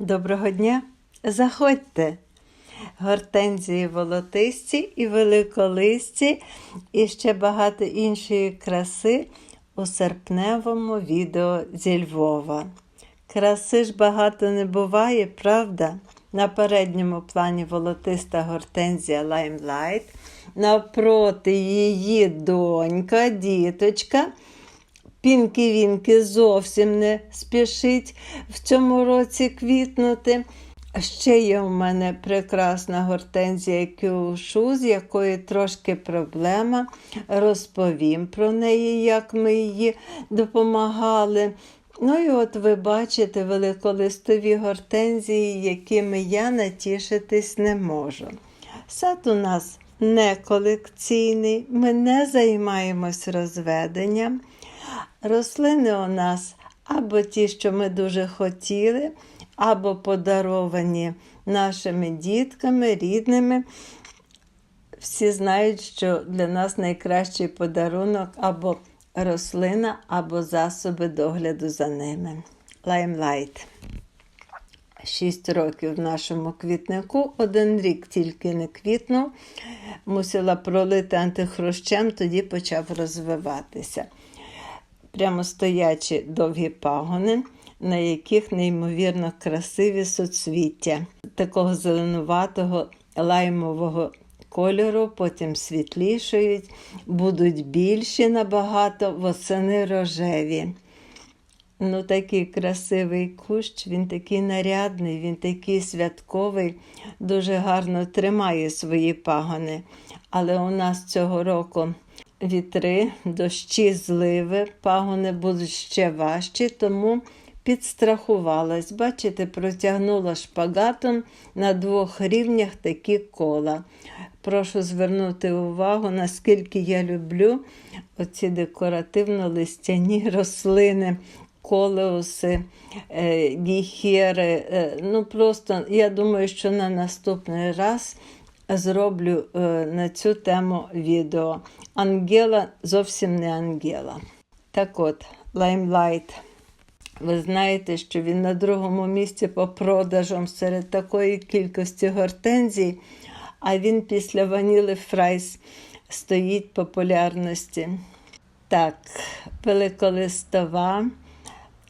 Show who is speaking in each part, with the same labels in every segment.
Speaker 1: Доброго дня! Заходьте! Гортензії волотисті і великолисті, і ще багато іншої краси у серпневому відео зі Львова. Краси ж багато не буває, правда? На передньому плані волотиста гортензія Limelight, навпроти її донька, діточка. Пінки-вінки зовсім не спішить в цьому році квітнути. Ще є у мене прекрасна гортензія кюшу, з якої трошки проблема. Розповім про неї, як ми її допомагали. Ну і от ви бачите великолистові гортензії, якими я натішитись не можу. Сад у нас не колекційний, ми не займаємось розведенням. Рослини у нас або ті, що ми дуже хотіли, або подаровані нашими дітками, рідними. Всі знають, що для нас найкращий подарунок або рослина, або засоби догляду за ними. Лаймлайт. Шість років в нашому квітнику, один рік тільки не квітнув, мусила пролити антихрущем, тоді почав розвиватися прямо стоячі довгі пагони, на яких неймовірно красиві соцвіття такого зеленуватого лаймового кольору, потім світлішають, будуть більші набагато, восени рожеві. Ну, такий красивий кущ, він такий нарядний, він такий святковий, дуже гарно тримає свої пагони. Але у нас цього року вітри, дощі, зливи, пагони будуть ще важчі, тому підстрахувалась. Бачите, протягнула шпагатом на двох рівнях такі кола. Прошу звернути увагу, наскільки я люблю оці декоративно-листяні рослини. Колеуси, е, гіхери. Е, ну просто я думаю, що на наступний раз зроблю е, на цю тему відео. Ангела зовсім не Ангела. Так от, Limelight. Ви знаєте, що він на другому місці по продажам серед такої кількості гортензій, а він після ваніли Фрайс стоїть популярності. Так, великолистова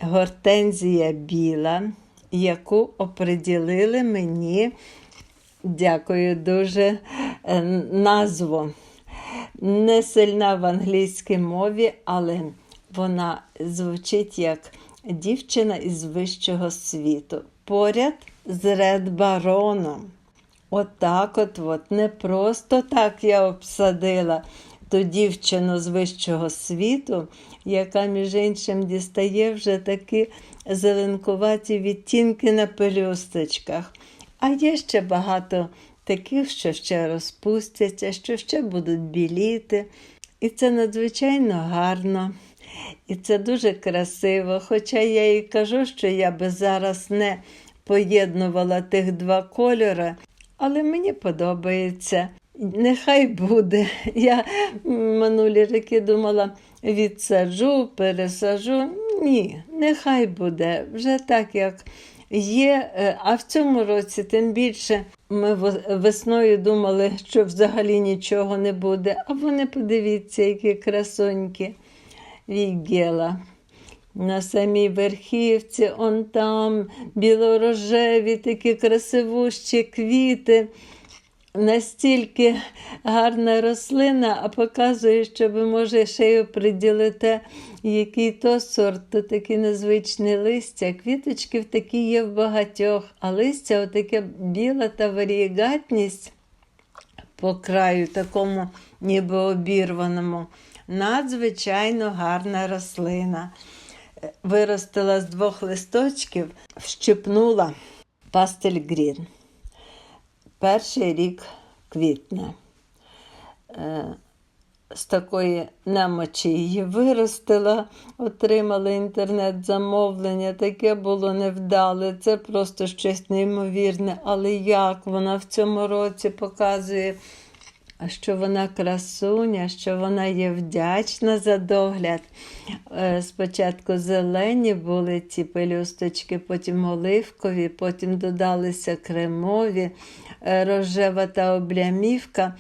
Speaker 1: гортензія біла, яку оприділили мені, дякую дуже, е, назву. Не сильна в англійській мові, але вона звучить як дівчина із вищого світу. Поряд з Ред Бароном. Отак от, от, не просто так я обсадила ту дівчину з вищого світу, яка, між іншим, дістає вже такі зеленкуваті відтінки на пелюсточках. А є ще багато таких, що ще розпустяться, що ще будуть біліти. І це надзвичайно гарно. І це дуже красиво. Хоча я і кажу, що я би зараз не поєднувала тих два кольори, але мені подобається. Нехай буде. Я минулі роки думала, відсаджу, пересаджу. Ні, нехай буде. Вже так, як є. Е, а в цьому році, тим більше, ми весною думали, що взагалі нічого не буде. А вони подивіться, які красонькі відділа. На самій верхівці, он там білорожеві, такі красивущі квіти настільки гарна рослина, а показує, що ви, може, й приділите який то сорт, то такі незвичні листя. Квіточки такі є в багатьох, а листя отаке біла та варієгатність по краю, такому ніби обірваному. Надзвичайно гарна рослина. Виростила з двох листочків, вщипнула пастель грін перший рік квітня. Е, з такої немочі її виростила, отримала інтернет-замовлення, таке було невдале, це просто щось неймовірне. Але як вона в цьому році показує що вона красуня, що вона є вдячна за догляд. Е, Спочатку зелені були ці пелюсточки, потім оливкові, потім додалися кремові, е, рожева та облямівка.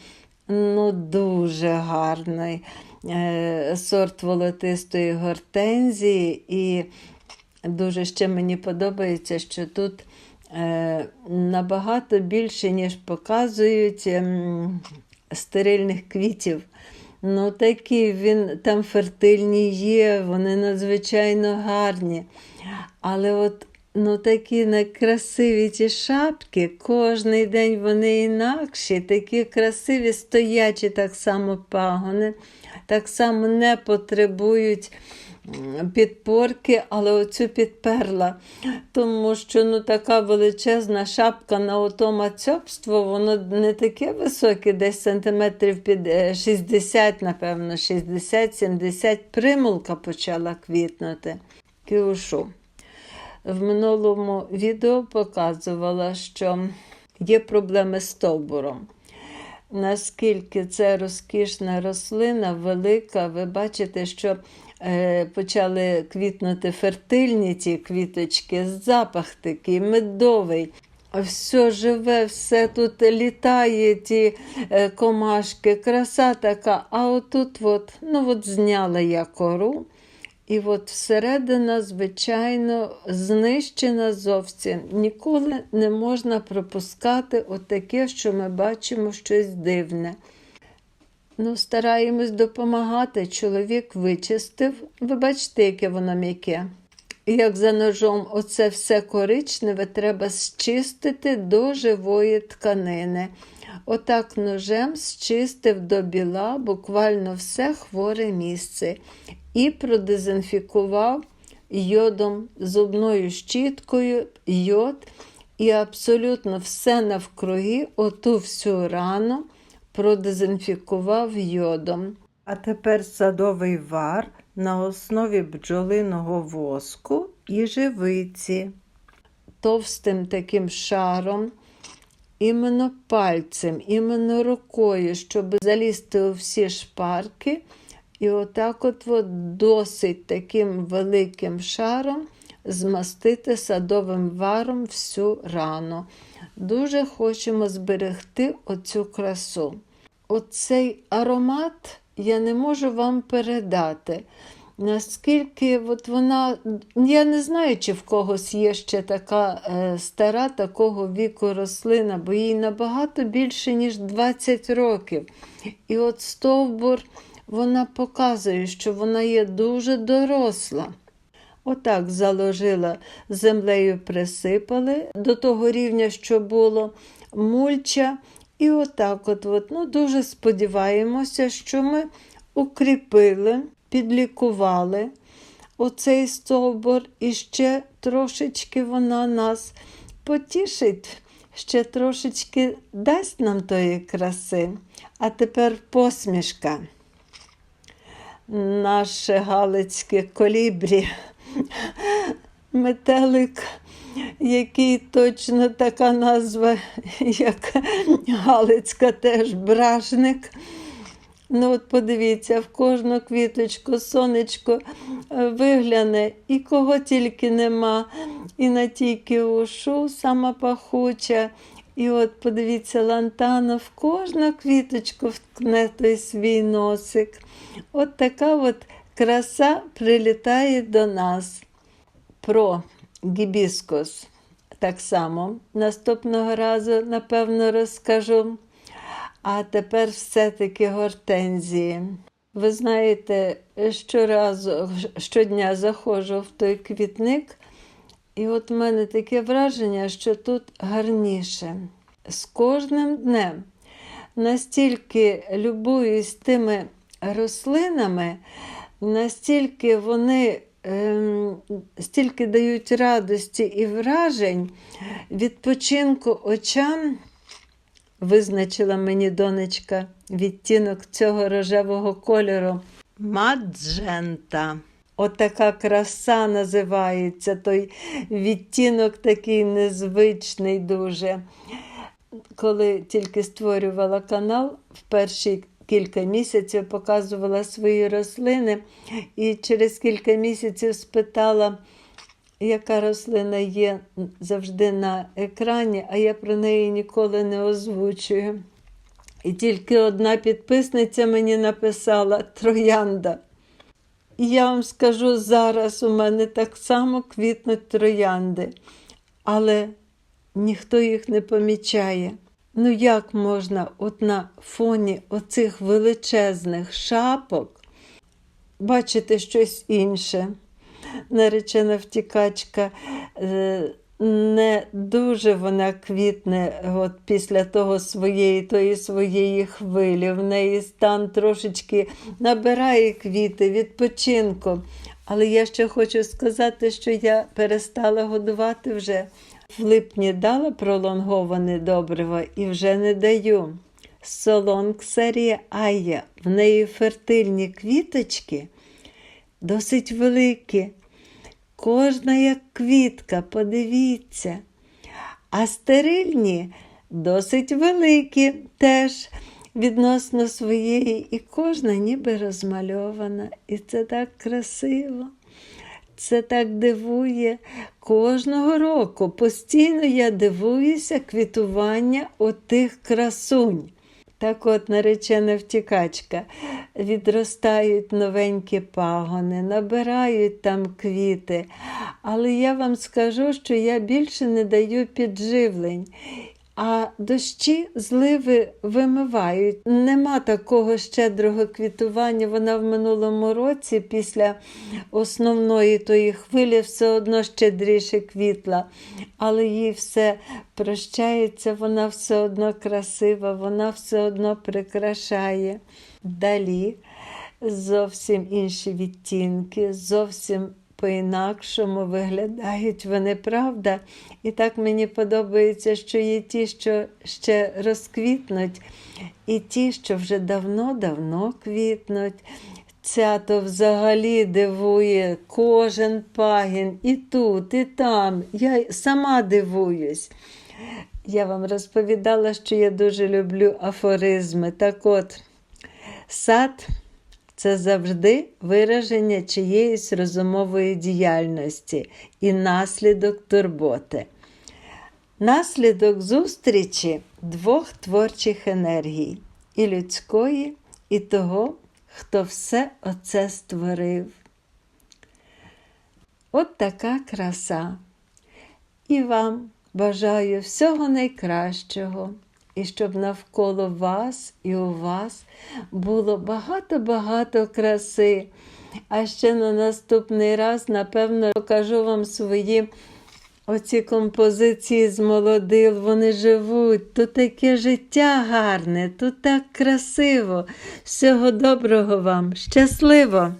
Speaker 1: Ну, дуже гарний е, сорт волотистої гортензії. І дуже ще мені подобається, що тут набагато більше, ніж показують ем, стерильних квітів. Ну, такі він там фертильні є, вони надзвичайно гарні. Але от ну, такі найкрасиві ті шапки, кожний день вони інакші, такі красиві, стоячі так само пагони, так само не потребують підпорки, але оцю підперла. Тому що ну, така величезна шапка на ото мацьобство, воно не таке високе, десь сантиметрів під е, 60, напевно, 60-70 примулка почала квітнути. Кіушу. В минулому відео показувала, що є проблеми з стовбуром. Наскільки це розкішна рослина, велика, ви бачите, що е, почали квітнути фертильні ті квіточки, запах такий медовий. Все живе, все тут літає, ті е, комашки, краса така. А отут от, ну от зняла я кору. І от всередина, звичайно, знищена зовсім. Ніколи не можна пропускати отаке, що ми бачимо щось дивне. Ну, стараємось допомагати. Чоловік вичистив. Ви бачите, яке воно м'яке. Як за ножом оце все коричневе треба зчистити до живої тканини. Отак ножем зчистив до біла буквально все хворе місце і продезінфікував йодом, зубною щіткою, йод, і абсолютно все навкруги, оту всю рану продезінфікував йодом. А тепер садовий вар на основі бджолиного воску і живиці. Товстим таким шаром, іменно пальцем, іменно рукою, щоб залізти у всі шпарки. І отак от, от досить таким великим шаром змастити садовим варом всю рану. Дуже хочемо зберегти оцю красу. Оцей аромат я не можу вам передати. Наскільки от вона, я не знаю, чи в когось є ще така е, стара такого віку рослина, бо їй набагато більше, ніж 20 років. І от стовбур вона показує, що вона є дуже доросла. Отак заложила, землею присипали до того рівня, що було мульча. І отак от, от ну, дуже сподіваємося, що ми укріпили, підлікували оцей стовбур, і ще трошечки вона нас потішить, ще трошечки дасть нам тої краси. А тепер посмішка. Наше галицьке колібрі, метелик, який точно така назва, як Галицька теж бражник. Ну, от подивіться, в кожну квіточку сонечко вигляне, і кого тільки нема, і на тільки ушу сама пахуча. І от подивіться, лантана в кожну квіточку вткне той свій носик. От така от краса прилітає до нас. Про гібіскус так само наступного разу, напевно, розкажу. А тепер все-таки гортензії. Ви знаєте, щоразу, щодня заходжу в той квітник, і от в мене таке враження, що тут гарніше. З кожним днем настільки любуюсь тими рослинами, настільки вони стільки дають радості і вражень, відпочинку очам. Визначила мені донечка відтінок цього рожевого кольору. Маджента. Отака краса називається той відтінок такий незвичний дуже. коли тільки створювала канал, в перші кілька місяців показувала свої рослини, і через кілька місяців спитала, яка рослина є завжди на екрані, а я про неї ніколи не озвучую. І тільки одна підписниця мені написала Троянда. І я вам скажу, зараз у мене так само квітнуть троянди, але ніхто їх не помічає. Ну як можна от на фоні оцих величезних шапок бачити щось інше? Наречена втікачка е, не дуже вона квітне от після того своєї тої своєї хвилі. В неї стан трошечки набирає квіти, відпочинку. Але я ще хочу сказати, що я перестала годувати вже. В липні дала пролонговане добриво і вже не даю. Солонксарія Ая, в неї фертильні квіточки досить великі. Кожна як квітка, подивіться. А стерильні досить великі теж відносно своєї, і кожна ніби розмальована. І це так красиво. Це так дивує кожного року. Постійно я дивуюся квітування отих красунь. Так от наречена втікачка, відростають новенькі пагони, набирають там квіти. Але я вам скажу, що я більше не даю підживлень. А дощі зливи вимивають. Нема такого щедрого квітування. Вона в минулому році, після основної тої хвилі, все одно щедріше квітла, але їй все прощається, вона все одно красива, вона все одно прикрашає. Далі зовсім інші відтінки, зовсім по-інакшому виглядають вони, правда? І так мені подобається, що є ті, що ще розквітнуть, і ті, що вже давно-давно квітнуть. Ця то взагалі дивує кожен пагін і тут, і там. Я сама дивуюсь. Я вам розповідала, що я дуже люблю афоризми. Так от, сад це завжди вираження чиєїсь розумової діяльності і наслідок турботи. Наслідок зустрічі двох творчих енергій і людської, і того, хто все оце створив. От така краса. І вам бажаю всього найкращого і щоб навколо вас і у вас було багато-багато краси. А ще на наступний раз, напевно, покажу вам свої оці композиції з молодил. Вони живуть. Тут таке життя гарне, тут так красиво. Всього доброго вам, щасливо!